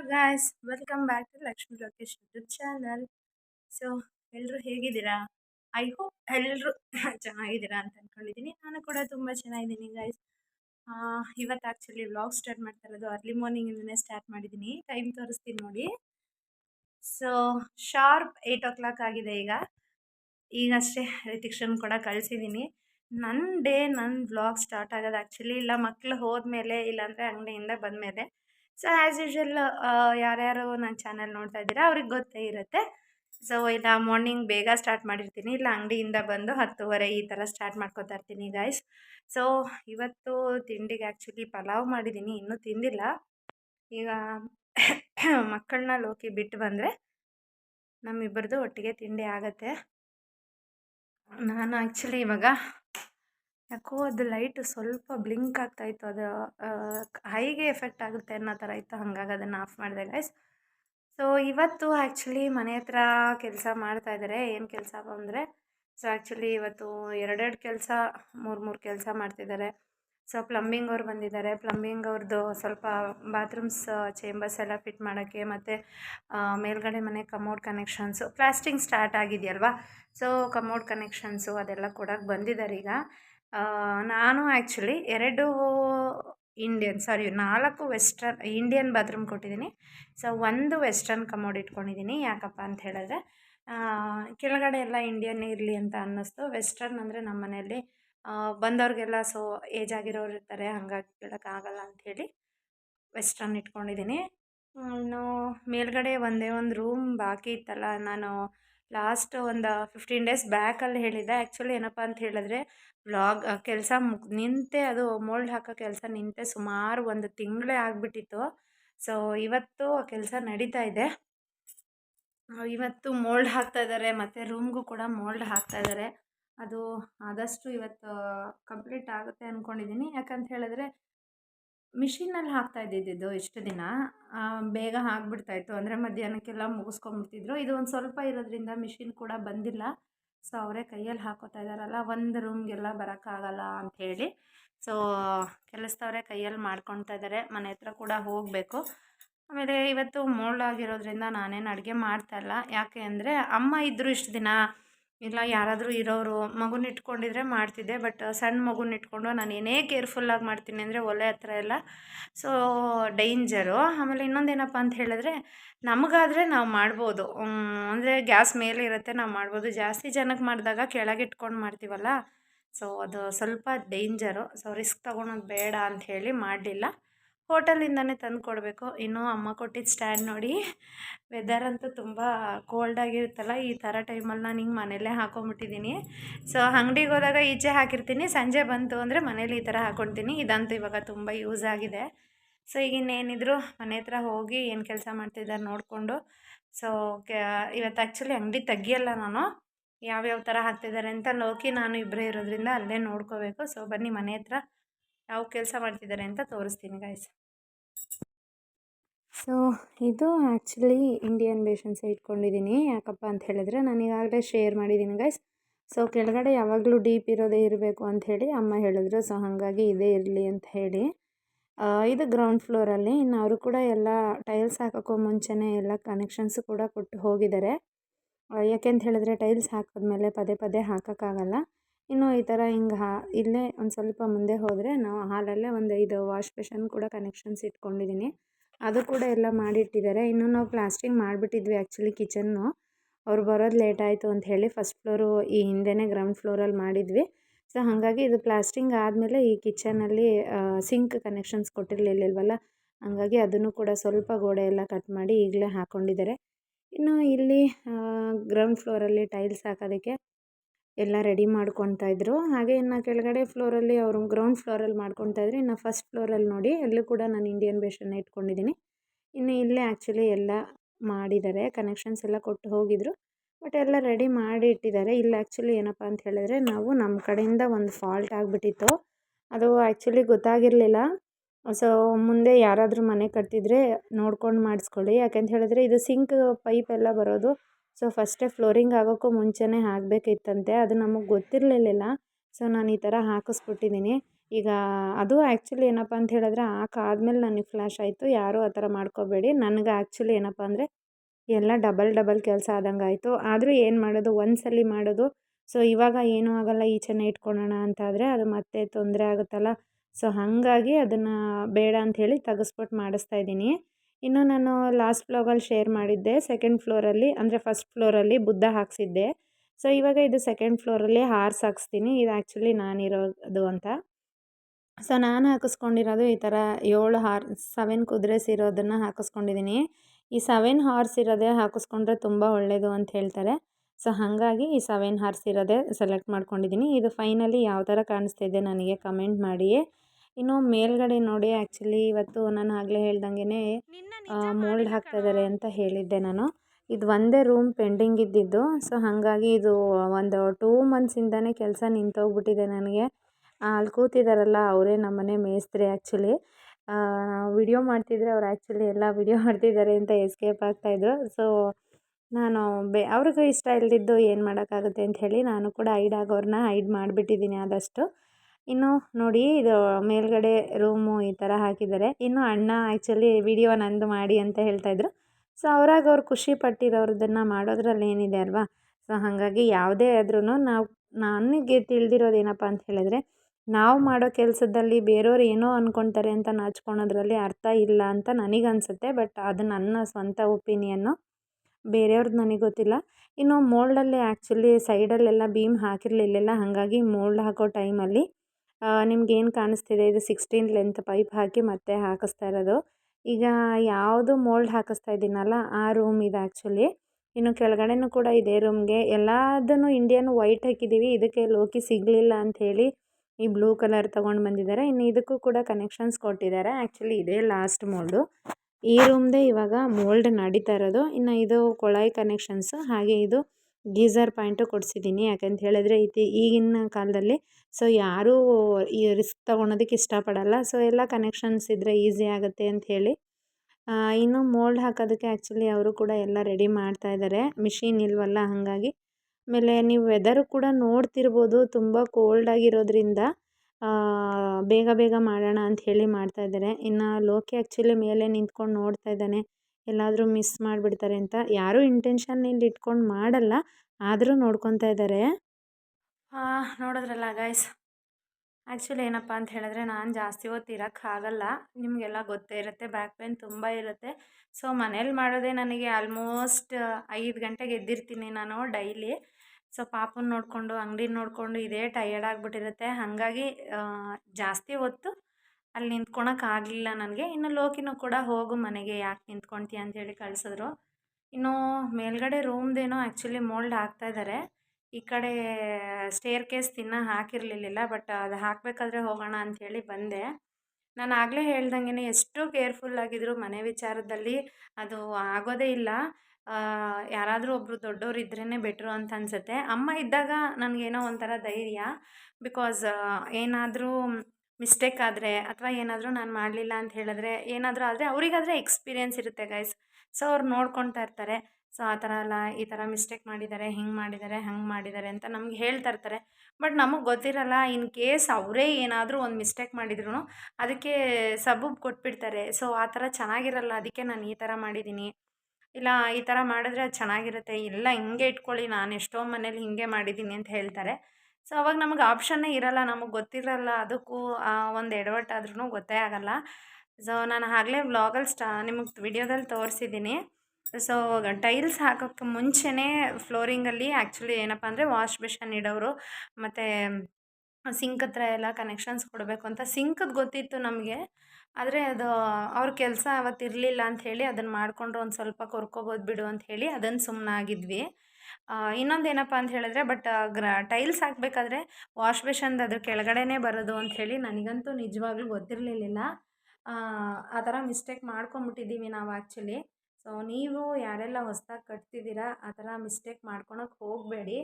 Hello guys welcome back to Lakshmi Lokesh YouTube channel so ಎಲ್ಲರೂ ಹೇಗಿದ್ದೀರಾ? I hope ಎಲ್ಲರೂ ಚೆನ್ನಾಗಿದ್ದೀರಾ ಅಂತ ಅಂದ್ಕೊಂಡಿದ್ದೀನಿ ನಾನು ಕೂಡ ತುಂಬ ಚೆನ್ನಾಗಿದ್ದೀನಿ ಗಾಯ್ಸ್ ಇವತ್ತು ಆ್ಯಕ್ಚುಲಿ ವ್ಲಾಗ್ ಸ್ಟಾರ್ಟ್ ಮಾಡ್ತಾ ಇರೋದು ಅರ್ಲಿ ಮಾರ್ನಿಂಗಿಂದನೇ ಸ್ಟಾರ್ಟ್ ಮಾಡಿದ್ದೀನಿ. ಟೈಮ್ ತೋರಿಸ್ತೀನಿ ನೋಡಿ. So sharp eight o'clock ಆಗಿದೆ ಈಗ. ಈಗಷ್ಟೇ ರಿತಿಕ್ಷನ್ ಕೂಡ ಕಳಿಸಿದ್ದೀನಿ. ನನ್ನ ಡೇ ನನ್ನ ವ್ಲಾಗ್ ಸ್ಟಾರ್ಟ್ ಆಗೋದು ಆ್ಯಕ್ಚುಲಿ ಇಲ್ಲ. ಮಕ್ಕಳು ಹೋದ್ಮೇಲೆ, ಇಲ್ಲಾಂದರೆ ಅಂಗಡಿಯಿಂದ ಬಂದಮೇಲೆ. ಸೊ ಆ್ಯಸ್ ಯೂಶ್ವಲ್ ಯಾರ್ಯಾರು ನನ್ನ ಚಾನಲ್ ನೋಡ್ತಾ ಇದ್ದೀರಾ, ಅವ್ರಿಗೆ ಗೊತ್ತೇ ಇರುತ್ತೆ. ಸೊ ಇಲ್ಲ ಮಾರ್ನಿಂಗ್ ಬೇಗ ಸ್ಟಾರ್ಟ್ ಮಾಡಿರ್ತೀನಿ. ಇಲ್ಲ, ಅಂಗಡಿಯಿಂದ ಬಂದು ಹತ್ತುವರೆ ಈ ಥರ ಸ್ಟಾರ್ಟ್ ಮಾಡ್ಕೊತಾ ಇರ್ತೀನಿ ಗಾಯ್ಸ್ ಸೊ ಇವತ್ತು ತಿಂಡಿಗೆ ಆ್ಯಕ್ಚುಲಿ ಪಲಾವ್ ಮಾಡಿದ್ದೀನಿ ಇನ್ನೂ ತಿಂದಿಲ್ಲ. ಈಗ ಮಕ್ಕಳನ್ನ ಲೋಕಿ ಬಿಟ್ಟು ಬಂದರೆ ನಮ್ಮಿಬ್ಬರದು ಒಟ್ಟಿಗೆ ತಿಂಡಿ ಆಗುತ್ತೆ. ನಾನು ಆ್ಯಕ್ಚುಲಿ ಇವಾಗ ಯಾಕೋ ಅದು ಲೈಟ್ ಸ್ವಲ್ಪ ಬ್ಲಿಂಕ್ ಆಗ್ತಾಯಿತ್ತು ಅದು ಹೈಗೆ ಎಫೆಕ್ಟ್ ಆಗುತ್ತೆ ಅನ್ನೋ ಥರ ಇತ್ತು. ಹಾಗಾಗಿ ಅದನ್ನು ಆಫ್ ಮಾಡಿದೆ ಗೈಸ್ ಸೊ ಇವತ್ತು ಆ್ಯಕ್ಚುಲಿ ಮನೆ ಹತ್ರ ಕೆಲಸ ಮಾಡ್ತಾಯಿದ್ದಾರೆ ಏನು ಕೆಲಸ ಅಂದರೆ ಸೊ ಆ್ಯಕ್ಚುಲಿ ಇವತ್ತು ಎರಡೆರಡು ಕೆಲಸ, ಮೂರು ಮೂರು ಕೆಲಸ ಮಾಡ್ತಿದ್ದಾರೆ ಸೊ ಪ್ಲಂಬಿಂಗ್ ಅವ್ರು ಬಂದಿದ್ದಾರೆ ಪ್ಲಂಬಿಂಗ್ ಅವ್ರದ್ದು ಸ್ವಲ್ಪ ಬಾತ್ರೂಮ್ಸ್ ಚೇಂಬರ್ಸ್ ಎಲ್ಲ ಫಿಟ್ ಮಾಡೋಕ್ಕೆ ಮತ್ತು ಮೇಲ್ಗಡೆ ಮನೆ ಕಮೋಡ್ ಕನೆಕ್ಷನ್ಸು ಪ್ಲಾಸ್ಟಿಂಗ್ ಸ್ಟಾರ್ಟ್ ಆಗಿದೆಯಲ್ವಾ? ಸೊ ಕಮೋಡ್ ಕನೆಕ್ಷನ್ಸು ಅದೆಲ್ಲ ಕೊಡೋಕ್ಕೆ ಬಂದಿದ್ದಾರೆ ಈಗ. ನಾನು ಆ್ಯಕ್ಚುಲಿ ಎರಡು ಇಂಡಿಯನ್ ಸಾರಿ ನಾಲ್ಕು ವೆಸ್ಟರ್ನ್ ಇಂಡಿಯನ್ ಬಾತ್ರೂಮ್ ಕೊಟ್ಟಿದ್ದೀನಿ. ಸೊ ಒಂದು ವೆಸ್ಟರ್ನ್ ಕಮೋಡ್ ಇಟ್ಕೊಂಡಿದ್ದೀನಿ, ಯಾಕಪ್ಪ ಅಂತ ಹೇಳಿದ್ರೆ ಕೆಳಗಡೆ ಎಲ್ಲ ಇಂಡಿಯನ್ ಇರಲಿ ಅಂತ ಅನ್ನಿಸ್ತು. ವೆಸ್ಟರ್ನ್ ಅಂದರೆ ನಮ್ಮ ಮನೆಯಲ್ಲಿ ಬಂದವ್ರಿಗೆಲ್ಲ ಸೊ ಏಜ್ ಆಗಿರೋರು ಇರ್ತಾರೆ, ಹಾಗಾಗಿ ಕೇಳೋಕ್ಕಾಗಲ್ಲ ಅಂಥೇಳಿ ವೆಸ್ಟರ್ನ್ ಇಟ್ಕೊಂಡಿದ್ದೀನಿ. ಇನ್ನು ಮೇಲ್ಗಡೆ ಒಂದೇ ಒಂದು ರೂಮ್ ಬಾಕಿ ಇತ್ತಲ್ಲ, ನಾನು ಲಾಸ್ಟ್ ಒಂದು ಫಿಫ್ಟೀನ್ ಡೇಸ್ ಬ್ಯಾಕಲ್ಲಿ ಹೇಳಿದ್ದೆ. ಆ್ಯಕ್ಚುಲಿ ಏನಪ್ಪ ಅಂತ ಹೇಳಿದ್ರೆ ವ್ಲಾಗ್ ಕೆಲಸ ಮುಗ್, ನಿಂತೆ ಅದು ಮೋಲ್ಡ್ ಹಾಕೋ ಕೆಲಸ ನಿಂತೆ ಸುಮಾರು ಒಂದು ತಿಂಗಳೇ ಆಗಿಬಿಟ್ಟಿತ್ತು. ಸೊ, ಇವತ್ತು ಆ ಕೆಲಸ ನಡೀತಾ ಇದೆ. ಇವತ್ತು ಮೋಲ್ಡ್ ಹಾಕ್ತಾ ಇದ್ದಾರೆ ಮತ್ತು ರೂಮ್ಗೂ ಕೂಡ ಮೋಲ್ಡ್ ಹಾಕ್ತಾ ಇದ್ದಾರೆ ಅದು ಆದಷ್ಟು ಇವತ್ತು ಕಂಪ್ಲೀಟ್ ಆಗುತ್ತೆ ಅಂದ್ಕೊಂಡಿದ್ದೀನಿ ಯಾಕಂತ ಹೇಳಿದ್ರೆ, ಮಿಷಿನಲ್ಲಿ ಹಾಕ್ತಾ ಇದ್ದಿದ್ದು ಇಷ್ಟು ದಿನ. ಬೇಗ ಆಗಿಬಿಡ್ತಾಯಿತ್ತು ಅಂದರೆ ಮಧ್ಯಾಹ್ನಕ್ಕೆಲ್ಲ ಮುಗಿಸ್ಕೊಂಬಿಡ್ತಿದ್ರು ಇದು ಒಂದು ಸ್ವಲ್ಪ ಇರೋದ್ರಿಂದ ಮಿಷಿನ್ ಕೂಡ ಬಂದಿಲ್ಲ. ಸೊ, ಅವರೇ ಕೈಯಲ್ಲಿ ಹಾಕೋತಾ ಇದ್ದಾರಲ್ಲ, ಒಂದು ರೂಮ್ಗೆಲ್ಲ ಬರೋಕ್ಕಾಗಲ್ಲ ಅಂಥೇಳಿ ಸೊ, ಕೆಲಸದವರೇ ಕೈಯಲ್ಲಿ ಮಾಡ್ಕೊತಾ ಇದ್ದಾರೆ. ಮನೆ ಹತ್ರ ಕೂಡ ಹೋಗಬೇಕು. ಆಮೇಲೆ ಇವತ್ತು ಮೋಲ್ಡ್ ಆಗಿರೋದ್ರಿಂದ ನಾನೇನು ಅಡುಗೆ ಮಾಡ್ತಾಯಿಲ್ಲ ಯಾಕೆ ಅಂದರೆ, ಅಮ್ಮ ಇದ್ದರು ಇಷ್ಟು ದಿನ ಇಲ್ಲ, ಯಾರಾದರೂ ಇರೋರು ಮಗುನ ಇಟ್ಕೊಂಡಿದ್ರೆ ಮಾಡ್ತಿದ್ದೆ, ಬಟ್ ಸಣ್ಣ ಮಗುನ ಇಟ್ಕೊಂಡು ನಾನು ಏನೇ ಕೇರ್ಫುಲ್ಲಾಗಿ ಮಾಡ್ತೀನಿ ಅಂದರೆ ಒಲೆ ಹತ್ರ ಎಲ್ಲ. So, danger. ಆಮೇಲೆ ಇನ್ನೊಂದೇನಪ್ಪ ಅಂತ ಹೇಳಿದ್ರೆ, ನಮಗಾದರೆ ನಾವು ಮಾಡ್ಬೋದು. ಅಂದರೆ ಗ್ಯಾಸ್ ಮೇಲೆ ಇರುತ್ತೆ, ನಾವು ಮಾಡ್ಬೋದು. ಜಾಸ್ತಿ ಜನಕ್ಕೆ ಮಾಡಿದಾಗ ಕೆಳಗೆ ಇಟ್ಕೊಂಡು ಮಾಡ್ತೀವಲ್ಲ? ಸೊ, ಅದು ಸ್ವಲ್ಪ ಡೇಂಜರು. ಸೊ, ರಿಸ್ಕ್ ತೊಗೊಳೋದು ಬೇಡ ಅಂಥೇಳಿ ಮಾಡಲಿಲ್ಲ. ಹೋಟೆಲಿಂದನೇ ತಂದು ಕೊಡಬೇಕು ಇನ್ನೂ ಅಮ್ಮ ಕೊಟ್ಟಿದ್ದ ಸ್ಟ್ಯಾಂಡ್ ನೋಡಿ. ವೆದರ್ ಅಂತೂ ತುಂಬ ಕೋಲ್ಡ್ ಆಗಿರುತ್ತಲ್ಲ, ಈ ಥರ ಟೈಮಲ್ಲಿ ನಾನು ಹಿಂಗೆ ಮನೆಯಲ್ಲೇ ಹಾಕೊಂಬಿಟ್ಟಿದ್ದೀನಿ ಸೊ ಅಂಗಡಿಗೆ ಹೋದಾಗ ಈಚೆ ಹಾಕಿರ್ತೀನಿ, ಸಂಜೆ ಬಂತು ಅಂದರೆ ಮನೇಲಿ ಈ ಥರ ಹಾಕ್ಕೊಳ್ತೀನಿ ಇದಂತೂ ಇವಾಗ ತುಂಬ ಯೂಸ್ ಆಗಿದೆ. ಸೊ ಈಗ ಇನ್ನೇನಿದ್ರು ಮನೆ ಹತ್ರ ಹೋಗಿ ಏನು ಕೆಲಸ ಮಾಡ್ತಿದ್ದಾರೆ ನೋಡಿಕೊಂಡು. ಸೊ ಇವತ್ತು ಆ್ಯಕ್ಚುಲಿ ಅಂಗಡಿ ತೆಗಿಯಲ್ಲ ನಾನು. ಯಾವ್ಯಾವ ಥರ ಹಾಕ್ತಿದ್ದಾರೆ ಅಂತ ಲೋಕಿ ನಾನು ಇಬ್ಬರೇ ಇರೋದ್ರಿಂದ ಅಲ್ಲೇ ನೋಡ್ಕೋಬೇಕು. ಸೊ ಬನ್ನಿ ಮನೆ ಹತ್ರ. ಯಾವ ಕೆಲಸ ಮಾಡ್ತಿದ್ದಾರೆ ಅಂತ ತೋರಿಸ್ತೀನಿ ಗಾಯ್ಸ್ ಸೊ ಇದು ಆ್ಯಕ್ಚುಲಿ ಇಂಡಿಯನ್ ಬೇಷನ್ಸೇ ಇಟ್ಕೊಂಡಿದ್ದೀನಿ ಯಾಕಪ್ಪ ಅಂತ ಹೇಳಿದ್ರೆ ನಾನು ಈಗಾಗಲೇ ಶೇರ್ ಮಾಡಿದ್ದೀನಿ ಗೈಸ್ ಸೊ ಕೆಳಗಡೆ ಯಾವಾಗಲೂ ಡೀಪ್ ಇರೋದೇ ಇರಬೇಕು ಅಂತ ಹೇಳಿ ಅಮ್ಮ ಹೇಳಿದ್ರು. ಸೊ ಹಾಗಾಗಿ ಇದೇ ಇರಲಿ ಅಂತ ಹೇಳಿ. ಇದು ಗ್ರೌಂಡ್ ಫ್ಲೋರಲ್ಲಿ ಇನ್ನು ಅವರು ಕೂಡ ಎಲ್ಲ ಟೈಲ್ಸ್ ಹಾಕೋಕ್ಕೂ ಮುಂಚೆನೇ ಎಲ್ಲ ಕನೆಕ್ಷನ್ಸ್ ಕೂಡ ಕೊಟ್ಟು ಹೋಗಿದ್ದಾರೆ. ಯಾಕೆಂತ ಹೇಳಿದ್ರೆ ಟೈಲ್ಸ್ ಹಾಕಿದ್ಮೇಲೆ ಪದೇ ಪದೇ ಹಾಕೋಕ್ಕಾಗಲ್ಲ. ಇನ್ನು ಈ ಥರ ಹಿಂಗೆ ಹಾ, ಇಲ್ಲೇ ಒಂದು ಸ್ವಲ್ಪ ಮುಂದೆ ಹೋದರೆ ನಾವು ಹಾಲಲ್ಲೇ ಒಂದು ಇದು ವಾಶ್ ಬೇಷನ್ ಕೂಡ ಕನೆಕ್ಷನ್ಸ್ ಇಟ್ಕೊಂಡಿದ್ದೀನಿ ಅದು ಕೂಡ ಎಲ್ಲ ಮಾಡಿಟ್ಟಿದ್ದಾರೆ. ಇನ್ನು ನಾವು ಪ್ಲಾಸ್ಟಿಂಗ್ ಮಾಡಿಬಿಟ್ಟಿದ್ವಿ ಆ್ಯಕ್ಚುಲಿ ಕಿಚನ್ನು ಅವ್ರು ಬರೋದು ಲೇಟ್ ಆಯಿತು ಅಂತ ಹೇಳಿ ಫಸ್ಟ್ ಫ್ಲೋರು ಈ ಹಿಂದೆನೇ ಗ್ರೌಂಡ್ ಫ್ಲೋರಲ್ಲಿ ಮಾಡಿದ್ವಿ. ಸೊ ಹಾಗಾಗಿ ಇದು ಪ್ಲಾಸ್ಟಿಂಗ್ ಆದಮೇಲೆ ಈ ಕಿಚನಲ್ಲಿ ಸಿಂಕ್ ಕನೆಕ್ಷನ್ಸ್ ಕೊಟ್ಟಿರಲಿಲ್ಲವಲ್ಲ ಹಾಗಾಗಿ ಅದನ್ನು ಕೂಡ ಸ್ವಲ್ಪ ಗೋಡೆ ಎಲ್ಲ ಕಟ್ ಮಾಡಿ ಈಗಲೇ ಹಾಕ್ಕೊಂಡಿದ್ದಾರೆ ಇನ್ನು ಇಲ್ಲಿ ಗ್ರೌಂಡ್ ಫ್ಲೋರಲ್ಲಿ ಟೈಲ್ಸ್ ಹಾಕೋದಕ್ಕೆ ಎಲ್ಲ ರೆಡಿ ಮಾಡ್ಕೊತಾ ಇದ್ರು. ಹಾಗೆ ಇನ್ನು ಕೆಳಗಡೆ ಫ್ಲೋರಲ್ಲಿ ಅವರು ಗ್ರೌಂಡ್ ಫ್ಲೋರಲ್ಲಿ ಮಾಡ್ಕೊತಾ ಇದ್ರು. ಇನ್ನು ಫಸ್ಟ್ ಫ್ಲೋರಲ್ಲಿ ನೋಡಿ, ಅಲ್ಲೂ ಕೂಡ ನಾನು ಇಂಡಿಯನ್ ಬೇಷನ್ನ ಇಟ್ಕೊಂಡಿದ್ದೀನಿ ಇನ್ನು ಇಲ್ಲೇ ಆ್ಯಕ್ಚುಲಿ ಎಲ್ಲ ಮಾಡಿದ್ದಾರೆ. ಕನೆಕ್ಷನ್ಸ್ ಎಲ್ಲ ಕೊಟ್ಟು ಹೋಗಿದ್ರು. ಬಟ್ ಎಲ್ಲ ರೆಡಿ ಮಾಡಿ ಇಟ್ಟಿದ್ದಾರೆ ಇಲ್ಲಿ ಆ್ಯಕ್ಚುಲಿ ಏನಪ್ಪ ಅಂತ ಹೇಳಿದ್ರೆ, ನಾವು ನಮ್ಮ ಕಡೆಯಿಂದ ಒಂದು ಫಾಲ್ಟ್ ಆಗಿಬಿಟ್ಟಿತ್ತು. ಅದು ಆ್ಯಕ್ಚುಲಿ ಗೊತ್ತಾಗಿರಲಿಲ್ಲ. ಸೊ ಮುಂದೆ ಯಾರಾದರೂ ಮನೆ ಕಟ್ತಿದ್ರೆ ನೋಡ್ಕೊಂಡು ಮಾಡಿಸ್ಕೊಳ್ಳಿ. ಯಾಕೆಂತ ಹೇಳಿದ್ರೆ, ಇದು ಸಿಂಕ್ ಪೈಪ್ ಎಲ್ಲ ಬರೋದು. ಸೊ ಫಸ್ಟೇ ಫ್ಲೋರಿಂಗ್ ಆಗೋಕ್ಕೂ ಮುಂಚೆನೇ ಹಾಕಬೇಕಿತ್ತಂತೆ. ಅದು ನಮಗೆ ಗೊತ್ತಿರಲಿಲ್ಲ ಸೊ ನಾನು ಈ ಥರ ಹಾಕಿಸ್ಬಿಟ್ಟಿದ್ದೀನಿ ಈಗ ಅದು ಆ್ಯಕ್ಚುಲಿ ಏನಪ್ಪ ಅಂತ ಹೇಳಿದ್ರೆ ಹಾಕಾದ್ಮೇಲೆ ನನಗೆ ಫ್ಲ್ಯಾಶ್ ಆಯಿತು. ಯಾರೂ ಆ ಥರ ಮಾಡ್ಕೋಬೇಡಿ. ನನಗೆ ಆ್ಯಕ್ಚುಲಿ ಏನಪ್ಪ ಅಂದರೆ ಎಲ್ಲ ಡಬಲ್ ಡಬಲ್ ಕೆಲಸ ಆದಂಗೆ ಆಯಿತು. ಆದರೂ ಏನು ಮಾಡೋದು? ಒಂದ್ಸಲ ಮಾಡೋದು. ಸೊ ಇವಾಗ ಏನೂ ಆಗೋಲ್ಲ. ಈಚೆನೇ ಇಟ್ಕೊಳ್ಳೋಣ ಅಂತಾದರೆ ಅದು ಮತ್ತೆ ತೊಂದರೆ ಆಗುತ್ತಲ್ಲ. ಸೊ ಹಾಗಾಗಿ ಅದನ್ನು ಬೇಡ ಅಂಥೇಳಿ ತೆಗೆಸ್ಬಿಟ್ಟು ಮಾಡಿಸ್ತಾ ಇದ್ದೀನಿ. ಇನ್ನು ನಾನು ಲಾಸ್ಟ್ ಫ್ಲೋರಲ್ಲಿ ಶೇರ್ ಮಾಡಿದ್ದೆ ಸೆಕೆಂಡ್ ಫ್ಲೋರಲ್ಲಿ ಅಂದರೆ ಫಸ್ಟ್ ಫ್ಲೋರಲ್ಲಿ ಬುದ್ಧ ಹಾಕ್ಸಿದ್ದೆ. ಸೊ ಇವಾಗ ಇದು ಸೆಕೆಂಡ್ ಫ್ಲೋರಲ್ಲಿ ಹಾರ್ಸ್ ಹಾಕ್ಸ್ತೀನಿ. ಇದು ಆ್ಯಕ್ಚುಲಿ ನಾನಿರೋದು ಅಂತ. ಸೊ ನಾನು ಹಾಕಿಸ್ಕೊಂಡಿರೋದು ಈ ಥರ ಏಳು ಹಾರ್ ಸೆವೆನ್ ಕುದುರೆಸ್ ಇರೋದನ್ನು ಹಾಕಿಸ್ಕೊಂಡಿದ್ದೀನಿ. ಈ ಸೆವೆನ್ ಹಾರ್ಸ್ ಇರೋದೇ ಹಾಕಿಸ್ಕೊಂಡ್ರೆ ತುಂಬ ಒಳ್ಳೆಯದು ಅಂತ ಹೇಳ್ತಾರೆ. ಸೊ ಹಾಗಾಗಿ ಈ ಸೆವೆನ್ ಹಾರ್ಸ್ ಇರೋದೇ ಸೆಲೆಕ್ಟ್ ಮಾಡ್ಕೊಂಡಿದ್ದೀನಿ. ಇದು ಫೈನಲಿ ಯಾವ ಥರ ಕಾಣಿಸ್ತಿದೆ ನನಗೆ ಕಮೆಂಟ್ ಮಾಡಿ ಇನ್ನು ಮೇಲ್ಗಡೆ ನೋಡಿ ಆ್ಯಕ್ಚುಲಿ ಇವತ್ತು ನಾನು ಆಗಲೇ ಹೇಳ್ದಂಗೆ ಮೋಲ್ಡ್ ಹಾಕ್ತಾಯಿದ್ದಾರೆ ಅಂತ ಹೇಳಿದ್ದೆ ನಾನು. ಇದು ಒಂದೇ ರೂಮ್ ಪೆಂಡಿಂಗ್ ಇದ್ದಿದ್ದು ಸೊ ಹಾಗಾಗಿ ಇದು ಒಂದು ಟೂ ಮಂತ್ಸಿಂದನೇ ಕೆಲಸ ನಿಂತೋಗ್ಬಿಟ್ಟಿದೆ ನನಗೆ. ಅಲ್ಲಿ ಕೂತಿದ್ದಾರಲ್ಲ ಅವರೇ ನಮ್ಮನೆ ಮೇಸ್ತ್ರಿ ಆ್ಯಕ್ಚುಲಿ ವಿಡಿಯೋ ಮಾಡ್ತಿದ್ರೆ ಅವ್ರು ಆ್ಯಕ್ಚುಲಿ ಎಲ್ಲ ವಿಡಿಯೋ ಮಾಡ್ತಿದ್ದಾರೆ ಅಂತ ಎಸ್ಕೇಪ್ ಆಗ್ತಾಯಿದ್ರು. ಸೊ ನಾನು ಬೆ ಅವ್ರಿಗೂ ಇಷ್ಟ ಇಲ್ದಿದ್ದು ಏನು ಮಾಡೋಕ್ಕಾಗುತ್ತೆ ಅಂತ ಹೇಳಿ ನಾನು ಕೂಡ ಹೈಡ್ ಆಗೋರನ್ನ ಹೈಡ್ ಮಾಡಿಬಿಟ್ಟಿದ್ದೀನಿ ಆದಷ್ಟು. ಇನ್ನು ನೋಡಿ, ಇದು ಮೇಲ್ಗಡೆ ರೂಮು ಈ ಥರ ಹಾಕಿದ್ದಾರೆ. ಇನ್ನು ಅಣ್ಣ ಆ್ಯಕ್ಚುಲಿ ವಿಡಿಯೋ ನಂದು ಮಾಡಿ ಅಂತ ಹೇಳ್ತಾ ಇದ್ರು. ಸೊ, ಅವ್ರಾಗ ಅವ್ರು ಖುಷಿ ಪಟ್ಟಿರೋದನ್ನು ಮಾಡೋದ್ರಲ್ಲಿ ಏನಿದೆ ಅಲ್ವಾ? ಸೊ, ಹಾಗಾಗಿ ಯಾವುದೇ ಆದ್ರೂ ನಾವು, ನನಗೆ ತಿಳಿದಿರೋದು ಏನಪ್ಪ ಅಂತ ಹೇಳಿದ್ರೆ, ನಾವು ಮಾಡೋ ಕೆಲಸದಲ್ಲಿ ಬೇರೆಯವ್ರು ಏನೋ ಅಂದ್ಕೊಳ್ತಾರೆ ಅಂತ ನಾಚ್ಕೊಳೋದ್ರಲ್ಲಿ ಅರ್ಥ ಇಲ್ಲ ಅಂತ ನನಗನ್ಸುತ್ತೆ ಬಟ್ ಅದು ನನ್ನ ಸ್ವಂತ ಒಪಿನಿಯನ್ನು ಬೇರೆಯವ್ರದ್ದು ನನಗೆ ಗೊತ್ತಿಲ್ಲ. ಇನ್ನು ಮೋಲ್ಡಲ್ಲಿ ಆ್ಯಕ್ಚುಲಿ ಸೈಡಲ್ಲೆಲ್ಲ ಬೀಮ್ ಹಾಕಿರಲಿಲ್ಲ ಹಾಗಾಗಿ ಮೋಲ್ಡ್ ಹಾಕೋ ಟೈಮಲ್ಲಿ ನಿಮ್ಗೇನು ಕಾಣಿಸ್ತಿದೆ? ಇದು ಸಿಕ್ಸ್ಟೀನ್ ಲೆಂತ್ ಪೈಪ್ ಹಾಕಿ ಮತ್ತೆ ಹಾಕಿಸ್ತಾ ಇರೋದು. ಈಗ ಯಾವುದು ಮೋಲ್ಡ್ ಹಾಕಿಸ್ತಾ ಇದ್ದೀನಲ್ಲ, ಆ ರೂಮ್ ಇದು ಆ್ಯಕ್ಚುಲಿ ಇನ್ನು ಕೆಳಗಡೆನೂ ಕೂಡ ಇದೆ ರೂಮ್ಗೆ ಎಲ್ಲದನ್ನು ಇಂಡಿಯನ್ ವೈಟ್ ಹಾಕಿದ್ದೀವಿ ಇದಕ್ಕೆ ಲೋಕಿ ಸಿಗಲಿಲ್ಲ ಅಂಥೇಳಿ ಈ ಬ್ಲೂ ಕಲರ್ ತೊಗೊಂಡು ಬಂದಿದ್ದಾರೆ. ಇನ್ನು ಇದಕ್ಕೂ ಕೂಡ ಕನೆಕ್ಷನ್ಸ್ ಕೊಟ್ಟಿದ್ದಾರೆ. ಆ್ಯಕ್ಚುಲಿ ಇದೇ ಲಾಸ್ಟ್ ಮೋಲ್ಡು ಈ ರೂಮ್ದೇ ಇವಾಗ ಮೋಲ್ಡ್ ನಡೀತಾ ಇರೋದು. ಇನ್ನು ಇದು ಕೊಳಾಯಿ ಕನೆಕ್ಷನ್ಸು ಹಾಗೆ ಇದು ಗೀಝರ್ ಪಾಯಿಂಟು ಕೊಡಿಸಿದ್ದೀನಿ. ಯಾಕಂತ ಹೇಳಿದ್ರೆ ಇತಿ ಈಗಿನ ಕಾಲದಲ್ಲಿ ಸೊ ಯಾರೂ ಈ ರಿಸ್ಕ್ ತೊಗೊಳೋದಕ್ಕೆ ಇಷ್ಟಪಡಲ್ಲ. ಸೊ ಎಲ್ಲ ಕನೆಕ್ಷನ್ಸ್ ಇದ್ದರೆ ಈಸಿ ಆಗುತ್ತೆ ಅಂತ ಹೇಳಿ. ಇನ್ನು ಮೋಲ್ಡ್ ಹಾಕೋದಕ್ಕೆ ಆ್ಯಕ್ಚುಲಿ ಅವರು ಕೂಡ ಎಲ್ಲ ರೆಡಿ ಮಾಡ್ತಾ ಇದ್ದಾರೆ. ಮಿಷಿನ್ ಇಲ್ವಲ್ಲ ಹಾಗಾಗಿ. ಆಮೇಲೆ ನೀವು ವೆದರ್ ಕೂಡ ನೋಡ್ತಿರ್ಬೋದು. ತುಂಬ ಕೋಲ್ಡ್ ಆಗಿರೋದ್ರಿಂದ ಬೇಗ ಬೇಗ ಮಾಡೋಣ ಅಂತ ಹೇಳಿ ಮಾಡ್ತಾಯಿದ್ದಾರೆ ಇನ್ನು ಲೋಕಿ ಆ್ಯಕ್ಚುಲಿ ಮೇಲೆ ನಿಂತ್ಕೊಂಡು ನೋಡ್ತಾ ಇದ್ದಾನೆ. ಎಲ್ಲಾದರೂ ಮಿಸ್ ಮಾಡಿಬಿಡ್ತಾರೆ ಅಂತ ಯಾರೂ ಇಂಟೆನ್ಷನ್ ಇಟ್ಕೊಂಡು ಮಾಡಲ್ಲ, ಆದರೂ ನೋಡ್ಕೊತಾ ಇದ್ದಾರೆ ನೋಡಿದ್ರಲ್ಲ ಗಾಯ್ಸ್ ಆ್ಯಕ್ಚುಲಿ ಏನಪ್ಪ ಅಂತ ಹೇಳಿದ್ರೆ ನಾನು ಜಾಸ್ತಿ ಹೊತ್ತು ಇರೋಕ್ಕಾಗಲ್ಲ ನಿಮಗೆಲ್ಲ ಗೊತ್ತೇ ಇರುತ್ತೆ ಬ್ಯಾಕ್ ಪೇನ್ ತುಂಬ ಇರುತ್ತೆ. ಸೊ ಮನೇಲಿ ಮಾಡೋದೇ ನನಗೆ ಆಲ್ಮೋಸ್ಟ್ ಐದು ಗಂಟೆಗೆ ಎದ್ದಿರ್ತೀನಿ ನಾನು ಡೈಲಿ ಸೊ ಪಾಪನ ನೋಡಿಕೊಂಡು ಅಂಗಡಿ ನೋಡಿಕೊಂಡು ಇದೇ ಟಯರ್ಡ್ ಆಗಿಬಿಟ್ಟಿರುತ್ತೆ. ಹಾಗಾಗಿ ಜಾಸ್ತಿ ಹೊತ್ತು ಅಲ್ಲಿ ನಿಂತ್ಕೊಳಕ್ಕೆ ಆಗಲಿಲ್ಲ ನನಗೆ. ಇನ್ನು ಲೋಕಿನೂ ಕೂಡ ಹೋಗು ಮನೆಗೆ, ಯಾಕೆ ನಿಂತ್ಕೊಳ್ತೀಯ ಅಂತೇಳಿ ಕಳಿಸಿದ್ರು. ಇನ್ನು ಮೇಲ್ಗಡೆ ರೂಮ್ದೇನೋ ಆ್ಯಕ್ಚುಲಿ ಮೋಲ್ಡ್ ಹಾಕ್ತಾಯಿದ್ದಾರೆ ಈ ಕಡೆ ಸ್ಟೇರ್ ಕೇಸ್ ತಿನ್ನ ಹಾಕಿರಲಿಲ್ಲ ಬಟ್ ಅದು ಹಾಕಬೇಕಾದ್ರೆ ಹೋಗೋಣ ಅಂಥೇಳಿ ಬಂದೆ. ನಾನು ಆಗಲೇ ಹೇಳ್ದಂಗೆ ಎಷ್ಟು ಕೇರ್ಫುಲ್ ಆಗಿದ್ರು ಮನೆ ವಿಚಾರದಲ್ಲಿ. ಅದು ಆಗೋದೇ ಇಲ್ಲ. ಯಾರಾದರೂ ಒಬ್ಬರು ದೊಡ್ಡವ್ರು ಇದ್ರೇ ಬೆಟ್ರು ಅಂತ ಅನ್ಸುತ್ತೆ. ಅಮ್ಮ ಇದ್ದಾಗ ನನಗೇನೋ ಒಂಥರ ಧೈರ್ಯ. ಬಿಕಾಸ್ ಏನಾದರೂ ಮಿಸ್ಟೇಕ್ ಆದರೆ ಅಥವಾ ಏನಾದರೂ ನಾನು ಮಾಡಲಿಲ್ಲ ಅಂತ ಹೇಳಿದ್ರೆ ಏನಾದರೂ ಆದರೆ ಅವರಿಗಾದರೆ ಎಕ್ಸ್ಪೀರಿಯೆನ್ಸ್ ಇರುತ್ತೆ ಗೈಸ್. ಸೊ ಅವ್ರು ನೋಡ್ಕೊಳ್ತಾ ಇರ್ತಾರೆ. ಸೊ ಆ ಥರ ಅಲ್ಲ, ಈ ಥರ ಮಿಸ್ಟೇಕ್ ಮಾಡಿದ್ದಾರೆ, ಹಿಂಗೆ ಮಾಡಿದ್ದಾರೆ, ಹಂಗೆ ಮಾಡಿದ್ದಾರೆ ಅಂತ ನಮ್ಗೆ ಹೇಳ್ತಾ ಇರ್ತಾರೆ. ಬಟ್ ನಮಗೆ ಗೊತ್ತಿರಲ್ಲ, ಇನ್ ಕೇಸ್ ಅವರೇ ಏನಾದರೂ ಒಂದು ಮಿಸ್ಟೇಕ್ ಮಾಡಿದ್ರು ಅದಕ್ಕೆ ಸಬೂಬ್ ಕೊಟ್ಬಿಡ್ತಾರೆ. ಸೊ ಆ ಥರ ಚೆನ್ನಾಗಿರಲ್ಲ, ಅದಕ್ಕೆ ನಾನು ಈ ಥರ ಮಾಡಿದ್ದೀನಿ. ಇಲ್ಲ, ಈ ಥರ ಮಾಡಿದ್ರೆ ಅದು ಚೆನ್ನಾಗಿರುತ್ತೆ. ಇಲ್ಲ, ಹಿಂಗೆ ಇಟ್ಕೊಳ್ಳಿ, ನಾನು ಎಷ್ಟೋ ಮನೇಲಿ ಹಿಂಗೆ ಮಾಡಿದ್ದೀನಿ ಅಂತ ಹೇಳ್ತಾರೆ. ಸೊ, ಅವಾಗ ನಮಗೆ ಆಪ್ಷನ್ನೇ ಇರಲ್ಲ, ನಮಗೆ ಗೊತ್ತಿರಲ್ಲ, ಅದಕ್ಕೂ ಒಂದು ಎಡವಟ್ಟಾದ್ರೂ ಗೊತ್ತೇ ಆಗಲ್ಲ. ಸೊ, ನಾನು ಆಗಲೇ ವ್ಲಾಗಲ್ಲಿ ಸ್ಟಾ, ನಿಮಗೆ ವಿಡಿಯೋದಲ್ಲಿ ತೋರಿಸಿದ್ದೀನಿ ಸೊ ಟೈಲ್ಸ್ ಹಾಕೋಕ್ಕೆ ಮುಂಚೆನೇ ಫ್ಲೋರಿಂಗಲ್ಲಿ ಆ್ಯಕ್ಚುಲಿ ಏನಪ್ಪ ಅಂದರೆ ವಾಶ್ ಬೇಷನ್ ಇಡೋರು ಮತ್ತು ಸಿಂಕ್ ಹತ್ರ ಎಲ್ಲ ಕನೆಕ್ಷನ್ಸ್ ಕೊಡಬೇಕು ಅಂತ ಸಿಂಕದ್ದು ಗೊತ್ತಿತ್ತು ನಮಗೆ. ಆದರೆ ಅದು ಅವ್ರ ಕೆಲಸ ಅವತ್ತು ಇರಲಿಲ್ಲ ಅಂಥೇಳಿ ಅದನ್ನು ಮಾಡಿಕೊಂಡ್ರು ಒಂದು ಸ್ವಲ್ಪ ಕೊರ್ಕೋಬೋದು ಬಿಡು ಅಂತ ಹೇಳಿ ಅದನ್ನು ಸುಮ್ಮನಾಗಿದ್ವಿ ಇನ್ನೊಂದು ಏನಪ್ಪ ಅಂತ ಹೇಳಿದ್ರೆ ಬಟ್ ಗ್ರ ಟೈಲ್ಸ್ ಹಾಕಬೇಕಾದ್ರೆ ವಾಶ್ ಬೇಷನ್ದು ಅದ್ರ ಕೆಳಗಡೆನೇ ಬರೋದು ಅಂಥೇಳಿ ನನಗಂತೂ ನಿಜವಾಗ್ಲೂ ಗೊತ್ತಿರಲಿಲ್ಲ ಆ ಥರ ಮಿಸ್ಟೇಕ್ ಮಾಡ್ಕೊಂಬಿಟ್ಟಿದ್ದೀವಿ ನಾವು ಆ್ಯಕ್ಚುಲಿ ಸೊ ನೀವು ಯಾರೆಲ್ಲ ಹೊಸ್ದಾಗಿ ಕಟ್ತಿದ್ದೀರಾ ಆ ಥರ ಮಿಸ್ಟೇಕ್ ಮಾಡ್ಕೊಳಕ್ಕೆ ಹೋಗಬೇಡಿ.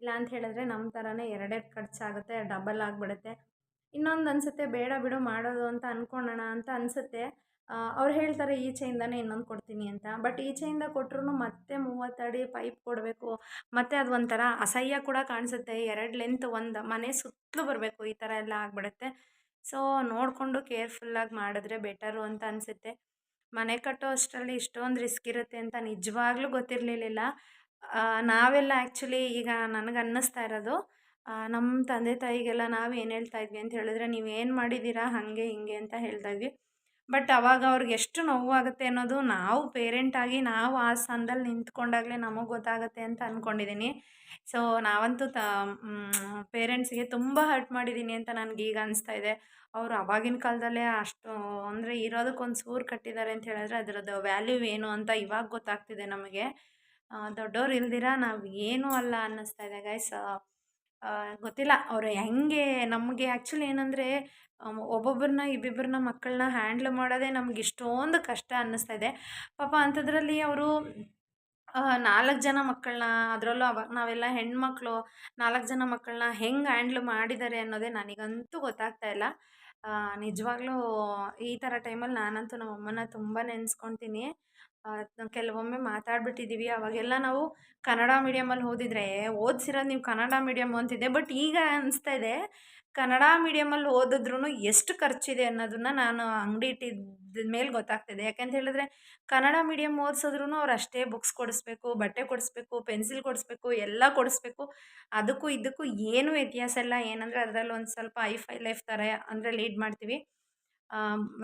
ಇಲ್ಲ ಅಂತ ಹೇಳಿದ್ರೆ ನಮ್ಮ ಥರನೇ ಎರಡೆರಡು ಖರ್ಚಾಗುತ್ತೆ ಡಬಲ್ ಆಗಿಬಿಡುತ್ತೆ. ಇನ್ನೊಂದು ಅನಿಸುತ್ತೆ, ಬೇಡ ಬಿಡು ಮಾಡೋದು ಅಂತ ಅಂದ್ಕೊಳ್ಳೋಣ ಅಂತ ಅನಿಸುತ್ತೆ. ಅವ್ರು ಹೇಳ್ತಾರೆ ಈಚೆಯಿಂದನೇ ಇನ್ನೊಂದು ಕೊಡ್ತೀನಿ ಅಂತ. ಬಟ್ ಈಚೆಯಿಂದ ಕೊಟ್ರೂ ಮತ್ತೆ ಮೂವತ್ತು ಅಡಿ ಪೈಪ್ ಕೊಡಬೇಕು. ಮತ್ತು ಅದು ಒಂಥರ ಅಸಹ್ಯ ಕೂಡ ಕಾಣಿಸುತ್ತೆ. ಎರಡು ಲೆಂತ್ ಒಂದು ಮನೆ ಸುತ್ತಲೂ ಬರಬೇಕು. ಈ ಥರ ಎಲ್ಲ ಆಗಿಬಿಡುತ್ತೆ. ಸೊ ನೋಡಿಕೊಂಡು ಕೇರ್ಫುಲ್ಲಾಗಿ ಮಾಡಿದ್ರೆ ಬೆಟರು ಅಂತ ಅನಿಸುತ್ತೆ. ಮನೆ ಕಟ್ಟೋ ಅಷ್ಟರಲ್ಲಿ ಇಷ್ಟೊಂದು ರಿಸ್ಕ್ ಇರುತ್ತೆ ಅಂತ ನಿಜವಾಗ್ಲೂ ಗೊತ್ತಿರಲಿಲ್ಲ ನಾವೆಲ್ಲ ಆ್ಯಕ್ಚುಲಿ ಈಗ ನನಗೆ ಅನ್ನಿಸ್ತಾ ಇರೋದು ನಮ್ಮ ತಂದೆ ತಾಯಿಗೆಲ್ಲ ನಾವು ಏನು ಹೇಳ್ತಾ ಇದ್ವಿ ಅಂತ ಹೇಳಿದ್ರೆ ನೀವೇನು ಮಾಡಿದ್ದೀರಾ ಹಾಗೆ, ಹಿಂಗೆ ಅಂತ ಹೇಳ್ತಾ ಇದ್ವಿ. ಬಟ್ ಅವಾಗ ಅವ್ರಿಗೆ ಎಷ್ಟು ನೋವಾಗುತ್ತೆ ಅನ್ನೋದು ನಾವು ಪೇರೆಂಟಾಗಿ ನಾವು ಆ ಸ್ಥಾನದಲ್ಲಿ ನಿಂತ್ಕೊಂಡಾಗಲೇ ನಮಗೆ ಗೊತ್ತಾಗುತ್ತೆ ಅಂತ ಅಂದ್ಕೊಂಡಿದ್ದೀನಿ ಸೊ ನಾವಂತೂ ತ ಪೇರೆಂಟ್ಸಿಗೆ ತುಂಬ ಹರ್ಟ್ ಮಾಡಿದ್ದೀನಿ ಅಂತ ನನಗೆ ಈಗ ಅನಿಸ್ತಾ ಇದೆ. ಅವರು ಅವಾಗಿನ ಕಾಲದಲ್ಲೇ ಅಷ್ಟು, ಅಂದರೆ ಇರೋದಕ್ಕೊಂದು ಸೂರು ಕಟ್ಟಿದ್ದಾರೆ ಅಂತ ಹೇಳಿದ್ರೆ ಅದರದ್ದು ವ್ಯಾಲ್ಯೂ ಏನು ಅಂತ ಇವಾಗ ಗೊತ್ತಾಗ್ತಿದೆ ನಮಗೆ. ದೊಡ್ಡವ್ರು ಇಲ್ದಿರ ನಾವು ಏನೂ ಅಲ್ಲ ಅನ್ನಿಸ್ತಾ ಇದೆ ಗೈಸ್ ಗೊತ್ತಿಲ್ಲ. ಅವರು ಹೆಂಗೆ ನಮಗೆ ಆ್ಯಕ್ಚುಲಿ ಏನಂದರೆ ಒಬ್ಬೊಬ್ಬರನ್ನ ಇಬ್ಬಿಬ್ಬರನ್ನ ಮಕ್ಕಳನ್ನ ಹ್ಯಾಂಡ್ಲ್ ಮಾಡೋದೇ ನಮ್ಗೆ ಇಷ್ಟೊಂದು ಕಷ್ಟ ಅನ್ನಿಸ್ತಾ ಇದೆ. ಪಾಪ ಅಂಥದ್ರಲ್ಲಿ ಅವರು ನಾಲ್ಕು ಜನ ಮಕ್ಕಳನ್ನ ಅದರಲ್ಲೂ ಅವಾಗ ನಾವೆಲ್ಲ ಹೆಣ್ಮಕ್ಳು, ನಾಲ್ಕು ಜನ ಮಕ್ಕಳನ್ನ ಹೆಂಗೆ ಹ್ಯಾಂಡ್ಲ್ ಮಾಡಿದ್ದಾರೆ ಅನ್ನೋದೇ ನನಗಂತೂ ಗೊತ್ತಾಗ್ತಾ ಇಲ್ಲ. ನಿಜವಾಗ್ಲೂ ಈ ಥರ ಟೈಮಲ್ಲಿ ನಾನಂತೂ ನಮ್ಮ ಅಮ್ಮನ ತುಂಬ ನೆನೆಸ್ಕೊಳ್ತೀನಿ. ಕೆಲವೊಮ್ಮೆ ಮಾತಾಡ್ಬಿಟ್ಟಿದ್ದೀವಿ ಅವಾಗೆಲ್ಲ ನಾವು ಕನ್ನಡ ಮೀಡಿಯಮಲ್ಲಿ ಓದಿದ್ರೆ, ಓದಿಸಿರೋದು ನೀವು ಕನ್ನಡ ಮೀಡಿಯಮ್ ಅಂತಿದ್ದೆ. ಬಟ್ ಈಗ ಅನಿಸ್ತಾ ಇದೆ ಕನ್ನಡ ಮೀಡಿಯಮಲ್ಲಿ ಓದಿದ್ರೂ ಎಷ್ಟು ಖರ್ಚಿದೆ ಅನ್ನೋದನ್ನ ನಾನು ಅಂಗಡಿ ಇಟ್ಟಿದ್ದ ಮೇಲೆ ಗೊತ್ತಾಗ್ತಿದೆ. ಯಾಕೆಂತ ಹೇಳಿದ್ರೆ, ಕನ್ನಡ ಮೀಡಿಯಮ್ ಓದಿಸಿದ್ರು ಅವ್ರು ಅಷ್ಟೇ ಬುಕ್ಸ್ ಕೊಡಿಸ್ಬೇಕು, ಬಟ್ಟೆ ಕೊಡಿಸ್ಬೇಕು ಪೆನ್ಸಿಲ್ ಕೊಡಿಸ್ಬೇಕು, ಎಲ್ಲ ಕೊಡಿಸ್ಬೇಕು. ಅದಕ್ಕೂ ಇದಕ್ಕೂ ಏನೂ ವ್ಯತ್ಯಾಸ ಇಲ್ಲ. ಏನಂದರೆ ಅದರಲ್ಲಿ ಒಂದು ಸ್ವಲ್ಪ ಐ ಫೈ ಲೈಫ್ ಥರ ಅಂದರೆ ಲೀಡ್ ಮಾಡ್ತೀವಿ.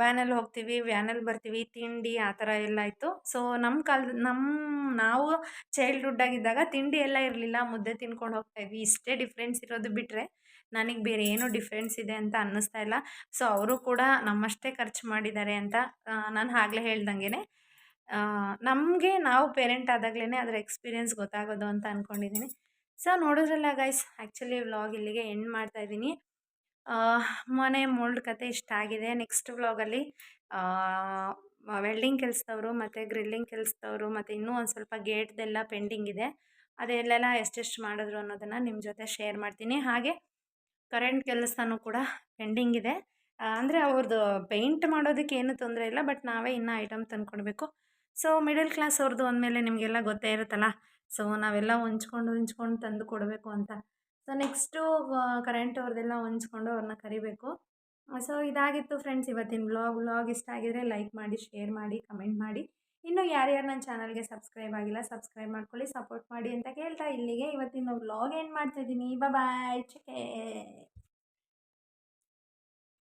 ವ್ಯಾನಲ್ಲಿ ಹೋಗ್ತೀವಿ, ವ್ಯಾನಲ್ಲಿ ಬರ್ತೀವಿ, ತಿಂಡಿ ಆ ಥರ ಎಲ್ಲ ಇತ್ತು. ಸೊ ನಮ್ಮ ಕಾಲ ನಮ್ಮ ನಾವು ಚೈಲ್ಡ್ಹುಡ್ ಆಗಿದ್ದಾಗ ತಿಂಡಿ ಎಲ್ಲ ಇರಲಿಲ್ಲ. ಮುದ್ದೆ ತಿನ್ಕೊಂಡು ಹೋಗ್ತಾಯಿದ್ವಿ ಇಷ್ಟೇ ಡಿಫ್ರೆನ್ಸ್ ಇರೋದು ಬಿಟ್ಟರೆ ನನಗೆ ಬೇರೆ ಏನೂ ಡಿಫ್ರೆನ್ಸ್ ಇದೆ ಅಂತ ಅನ್ನಿಸ್ತಾ ಇಲ್ಲ. ಸೊ ಅವರು ಕೂಡ ನಮ್ಮಷ್ಟೇ ಖರ್ಚು ಮಾಡಿದ್ದಾರೆ ಅಂತ ನಾನು ಆಗಲೇ ಹೇಳ್ದಂಗೆ ನಮಗೆ ನಾವು ಪೇರೆಂಟ್ ಆದಾಗಲೇ ಅದರ ಎಕ್ಸ್ಪೀರಿಯೆನ್ಸ್ ಗೊತ್ತಾಗೋದು ಅಂತ ಅಂದ್ಕೊಂಡಿದ್ದೀನಿ ಸೊ ನೋಡೋದ್ರಲ್ಲ ಗೈಸ್ ಆ್ಯಕ್ಚುಲಿ ವ್ಲಾಗ್ ಇಲ್ಲಿಗೆ ಎಂಡ್ ಮಾಡ್ತಾಯಿದ್ದೀನಿ ಮನೆ ಮೋಲ್ಡ್ ಕತೆ ಇಷ್ಟ ಆಗಿದೆ. ನೆಕ್ಸ್ಟ್ ವ್ಲಾಗಲ್ಲಿ ವೆಲ್ಡಿಂಗ್ ಕೆಲಸದವರು ಮತ್ತು ಗ್ರಿಲ್ಲಿಂಗ್ ಕೆಲಸದವರು ಮತ್ತು ಇನ್ನೂ ಒಂದು ಸ್ವಲ್ಪ ಗೇಟ್ದೆಲ್ಲ ಪೆಂಡಿಂಗ್ ಇದೆ. ಅದೆಲ್ಲೆಲ್ಲ ಎಷ್ಟೆಷ್ಟು ಮಾಡಿದ್ರು ಅನ್ನೋದನ್ನು ನಿಮ್ಮ ಜೊತೆ ಶೇರ್ ಮಾಡ್ತೀನಿ. ಹಾಗೆ ಕರೆಂಟ್ ಕೆಲಸನೂ ಕೂಡ ಪೆಂಡಿಂಗ್ ಇದೆ. ಅಂದರೆ ಅವ್ರದ್ದು ಪೇಂಟ್ ಮಾಡೋದಕ್ಕೆ ಏನು ತೊಂದರೆ ಇಲ್ಲ, ಬಟ್ ನಾವೇ ಇನ್ನೂ ಐಟಮ್ ತಂದ್ಕೊಡ್ಬೇಕು. ಸೊ, ಮಿಡಲ್ ಕ್ಲಾಸ್ ಅವ್ರದ್ದು ಅಂದಮೇಲೆ ನಿಮಗೆಲ್ಲ ಗೊತ್ತೇ ಇರುತ್ತಲ್ಲ, ಸೊ ನಾವೆಲ್ಲ ಹೊಂಚ್ಕೊಂಡು ಹೊಂಚ್ಕೊಂಡು ತಂದು ಕೊಡಬೇಕು ಅಂತ. ಸೊ ನೆಕ್ಸ್ಟು ಕರೆಂಟ್ ಅವ್ರದ್ದೆಲ್ಲ ಹೊಂಚ್ಕೊಂಡು ಅವ್ರನ್ನ ಕರಿಬೇಕು. ಸೊ ಇದಾಗಿತ್ತು ಫ್ರೆಂಡ್ಸ್ ಇವತ್ತಿನ ಬ್ಲಾಗ್ ವ್ಲಾಗ್ ಇಷ್ಟ ಆಗಿದ್ರೆ ಲೈಕ್ ಮಾಡಿ ಶೇರ್ ಮಾಡಿ ಕಮೆಂಟ್ ಮಾಡಿ. ಇನ್ನು ಯಾರ್ಯಾರು ನನ್ನ ಚಾನಲ್ಗೆ ಸಬ್ಸ್ಕ್ರೈಬ್ ಆಗಿಲ್ಲ ಸಬ್ಸ್ಕ್ರೈಬ್ ಮಾಡ್ಕೊಳ್ಳಿ ಸಪೋರ್ಟ್ ಮಾಡಿ ಅಂತ ಕೇಳ್ತಾ ಇಲ್ಲಿಗೆ. ಇವತ್ತಿನ ವ್ಲಾಗ್ ಏನು ಮಾಡ್ತಾಯಿದ್ದೀನಿ ಬಾಯ್ ಚೆಕೆ